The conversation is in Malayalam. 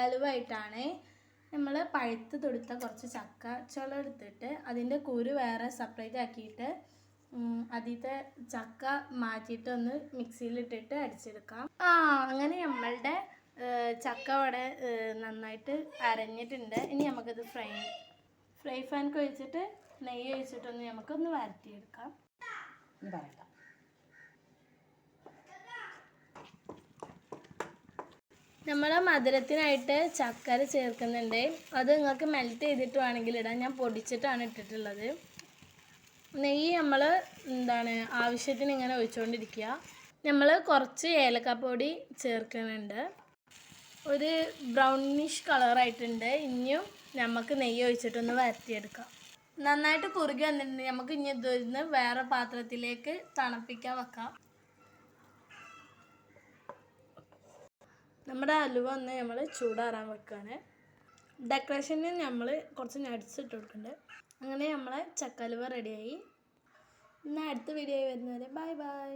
ചക്കലുവായിട്ടാണ് നമ്മൾ പഴുത്ത് തൊടുത്ത കുറച്ച് ചക്ക ചുള എടുത്തിട്ട് അതിന്റെ കുരു വേറെ സെപ്പറേറ്റ് ആക്കിയിട്ട് ആദ്യത്തെ ചക്ക മാറ്റിയിട്ട് ഒന്ന് മിക്സിയിലിട്ടിട്ട് അടിച്ചെടുക്കാം. ആ അങ്ങനെ നമ്മളുടെ ചക്ക അവിടെ നന്നായിട്ട് അരഞ്ഞിട്ടുണ്ട്. ഇനി നമുക്കത് ഫ്രൈ ഫ്രൈ ഫാൻ ഒഴിച്ചിട്ട് നെയ്യ് ഒഴിച്ചിട്ടൊന്ന് നമുക്കൊന്ന് വരട്ടിയെടുക്കാം. എന്ന് നമ്മൾ മധുരത്തിനായിട്ട് ചക്കര ചേർക്കുന്നുണ്ട്. അത് നിങ്ങൾക്ക് മെൽറ്റ് ചെയ്തിട്ട് വേണമെങ്കിൽ ഇടാം. ഞാൻ പൊടിച്ചിട്ടാണ് ഇട്ടിട്ടുള്ളത്. നെയ്യ് നമ്മൾ എന്താണ് ആവശ്യത്തിന് ഇങ്ങനെ ഒഴിച്ചുകൊണ്ടിരിക്കുക നമ്മൾ കുറച്ച് ഏലക്കപ്പൊടി ചേർക്കുന്നുണ്ട്. ഒരു ബ്രൗണിഷ് കളറായിട്ടുണ്ട് ഇനിയും നമുക്ക് നെയ്യ് ഒഴിച്ചിട്ടൊന്ന് വരത്തിയെടുക്കാം നന്നായിട്ട് കുറുകി വന്നിട്ടുണ്ട്. നമുക്ക് ഇനി ഇത് വേറെ പാത്രത്തിലേക്ക് തണുപ്പിക്കാൻ വെക്കാം. നമ്മുടെ അലുവ ഒന്ന് നമ്മൾ ചൂടാറാൻ വെക്കുകയാണ് ഡെക്കറേഷന് നമ്മൾ കുറച്ച് നട്ട്സ് ഇട്ട് കൊടുക്കുന്നുണ്ട് അങ്ങനെ നമ്മളെ ചക്കലുവ റെഡിയായി എന്നാൽ അടുത്ത വീഡിയോ വരുന്നവരെ ബൈ ബൈ